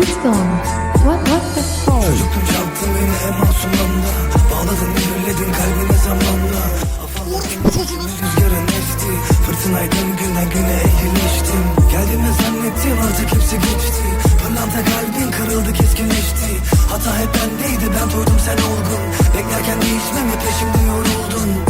He's gone. What, what the fuck? Çocuktum çarptın beni en masum anda Bağladın mühürledin kalbime zamanla. Rüzgarın esti. Fırtınaydım günden güne eğilmiştim Geldiğimi zannettim artık hepsi geçti. Pırlanta kalbin kırıldı keskinleşti. Hata hep bendeydi ben toydum sen olgun Beklerken değişmemi peşimde yoruldun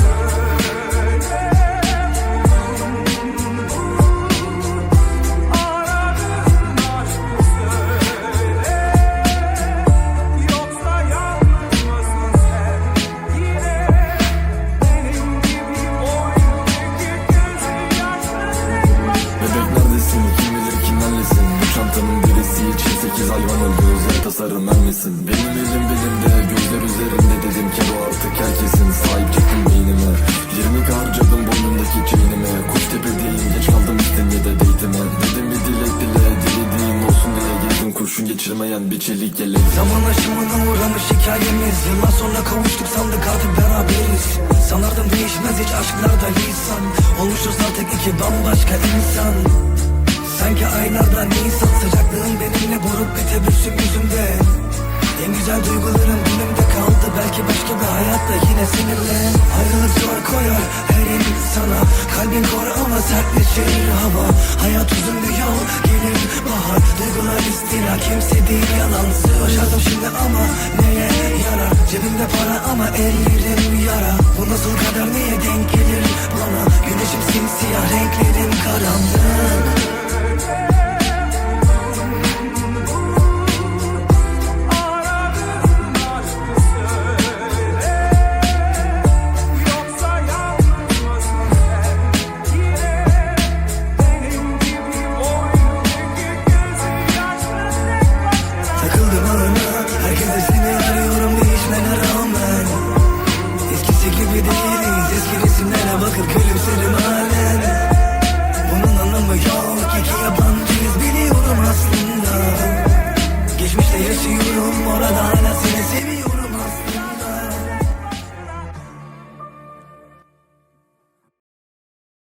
Bu çantanın birisi için sekiz hayvan öldü özel tasarım ben misin Benim elim bilimde gözler üzerinde dedim ki o artık herkesin. Sahip çıktım beynime. 20 harcadım boynumdaki çeynime Kuş tepedeyim geç kaldım istemeye de date'ime Dedim bir dilek dile dilediğim olsun diye gezdim Kurşun geçirmeyen bir çelik yelek. Zaman aşımına uğramış hikayemiz. Yıllar sonra kavuştuk sandık artık beraberiz. Sanardım değişmez hiç aşklarda lisan. Olmuşuz artık iki bambaşka insan. Sanki aylardan nisan seninle. Ayrılık zor koyar her insana. Kalbin kor ama sertleşir hava. Hayat uzun bir yol gelir bahar. Duygular istila kimse değil yalansız Başardım şimdi ama neye yarar? Cebimde para ama ellerim yara. Bu nasıl kader niye denk gelir bana? Güneşim simsiyah renklerim karanlık yaşıyorum orada hala seni seviyorum